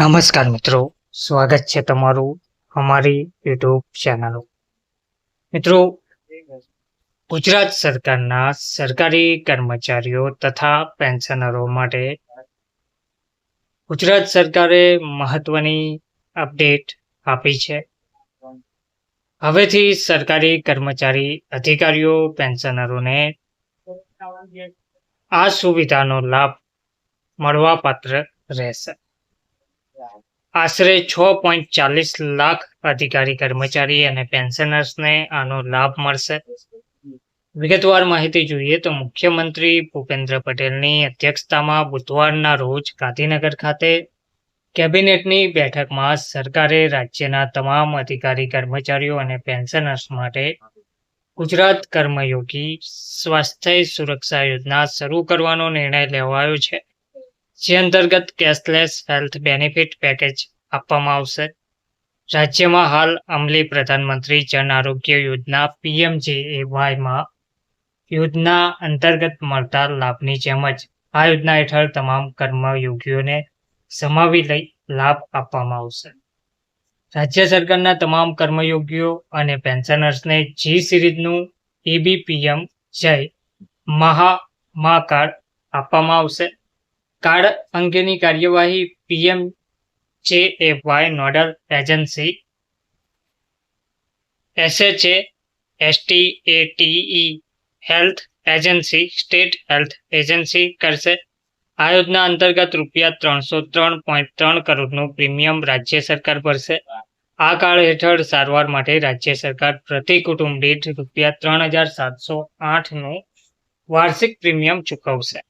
નમસ્કાર મિત્રો, સ્વાગત છે તમારું અમારી યુટ્યુબ ચેનલો મિત્રો, ગુજરાત સરકારના સરકારી કર્મચારીઓ તથા પેન્શનરો માટે ગુજરાત સરકારે મહત્વની અપડેટ આપી છે. હવેથી સરકારી કર્મચારી અધિકારીઓ, પેન્શનરોને આ સુવિધાનો લાભ મળવાપાત્ર રહેશે. આશરે છ પોઈન્ટ ચાલીસ લાખ અધિકારી કર્મચારી અને પેન્શનર્સને આનો લાભ મળશે. વિગતવાર માહિતી જોઈએ તો મુખ્યમંત્રી ભૂપેન્દ્ર પટેલની અધ્યક્ષતામાં બુધવારના રોજ ગાંધીનગર ખાતે કેબિનેટની બેઠકમાં સરકારે રાજ્યના તમામ અધિકારી કર્મચારીઓ અને પેન્શનર્સ માટે ગુજરાત કર્મયોગી સ્વાસ્થ્ય સુરક્ષા યોજના શરૂ કરવાનો નિર્ણય લેવાયો છે. જે અંતર્ગત કેશલેસ હેલ્થ બેનિફિટ પેકેજ આપવામાં આવશે. રાજ્યમાં હાલ અમલી પ્રધાનમંત્રી જન આરોગ્ય યોજના પીએમજીએવાયમાં યોજના અંતર્ગત મળતા લાભની જેમ જ આ યોજના હેઠળ તમામ કર્મયોગીઓને સમાવી લઈ લાભ આપવામાં આવશે. રાજ્ય સરકારના તમામ કર્મયોગીઓ અને પેન્શનર્સને જી સિરીઝનું એબીપીએમ જય મહા મા કાર્ડ આપવામાં આવશે. કાર્ડ અંગેની કાર્યવાહી PM J A Y nodal agency, SHA ST ATE health agency, state health agency કરશે. આ યોજના અંતર્ગત રૂપિયા ત્રણસો ત્રણ પોઈન્ટ ત્રણ કરોડનું પ્રીમિયમ રાજ્ય સરકાર ભરશે. આ કાળ હેઠળ સારવાર માટે રાજ્ય સરકાર પ્રતિ કુટુંબ દીઠ રૂપિયા ત્રણ હજાર સાતસો આઠનું વાર્ષિક પ્રીમિયમ ચૂકવશે.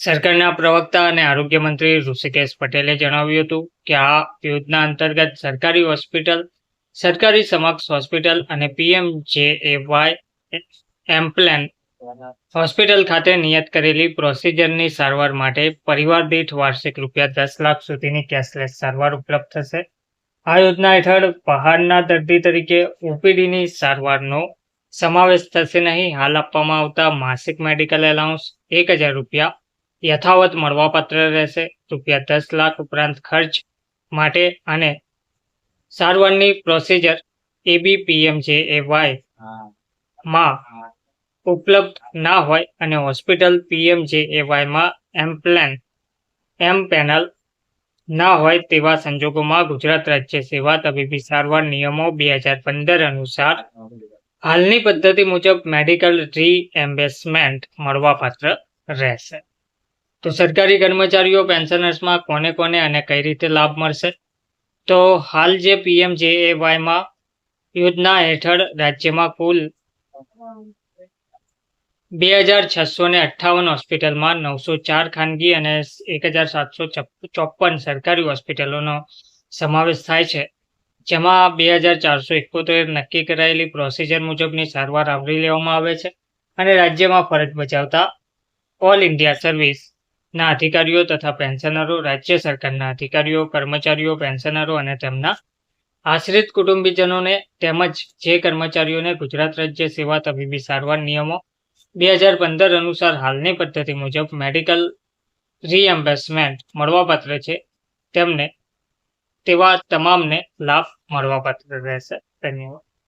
સરકારના પ્રવક્તા અને આરોગ્ય મંત્રી ઋષિકેશ પટેલે જણાવ્યું હતું કે આ યોજના અંતર્ગત સરકારી હોસ્પિટલ, સરકારી સમક્ષ હોસ્પિટલ અને PM J A Y એમ્પ્લેન hospital ખાતે નિયત કરેલી પ્રોસિજરની સારવાર માટે પરિવાર દીઠ વાર્ષિક રૂપિયા દસ લાખ સુધીની કેશલેસ સારવાર ઉપલબ્ધ થશે. આ યોજના હેઠળ પહાડના દર્દી તરીકે ઓપીડીની સારવારનો સમાવેશ થશે નહીં. હાલ આપવામાં આવતા માસિક મેડિકલ એલાઉન્સ એક હજાર રૂપિયા યથાવત મળવાપાત્ર રહેશે. રૂપિયા દસ લાખ ઉપરાંત ખર્ચ માટે અને સારવારની પ્રોસિજર એબીપીએમ જે એ વાયમાં ઉપલબ્ધ ના હોય અને હોસ્પિટલ પીએમ જે એ વાયમાં એમ પ્લાન એમ પેનલ ના હોય તેવા સંજોગોમાં ગુજરાત રાજ્ય સેવા તબીબી સારવાર નિયમો બે હજાર પંદર અનુસાર હાલની પદ્ધતિ મુજબ મેડિકલ રીએમ્બેસમેન્ટ મળવાપાત્ર રહેશે. તો સરકારી કર્મચારીઓ પેન્શનર્સમાં કોને કોને અને કઈ રીતે લાભ મળશે? તો હાલ જે પીએમ જે વાયમાં યોજના હેઠળ રાજ્યમાં કુલ બે હજાર છસો ને અઠ્ઠાવન હોસ્પિટલમાં નવસો ચાર ખાનગી અને એક હજાર સાતસો ચોપન સરકારી હોસ્પિટલોનો સમાવેશ થાય છે. જેમાં બે હજાર ચારસો એકોતેર નક્કી કરાયેલી પ્રોસિજર મુજબની સારવાર આવરી લેવામાં આવે છે અને રાજ્યમાં ફરજ બજાવતા ઓલ ઇન્ડિયા સર્વિસ ના અધિકારીઓ તથા પેન્શનરો, રાજ્ય સરકારના અધિકારીઓ, કર્મચારીઓ, પેન્શનરો અને તેમના આશ્રિત કુટુંબીજનોને તેમજ જે કર્મચારીઓને ગુજરાત રાજ્ય સેવા તબીબી સારવાર નિયમો બે હજાર પંદર અનુસાર હાલની પદ્ધતિ મુજબ મેડિકલ રીએમ્બર્સમેન્ટ મળવાપાત્ર છે, તેમને તેવા તમામને લાભ મળવાપાત્ર રહેશે. ધન્યવાદ.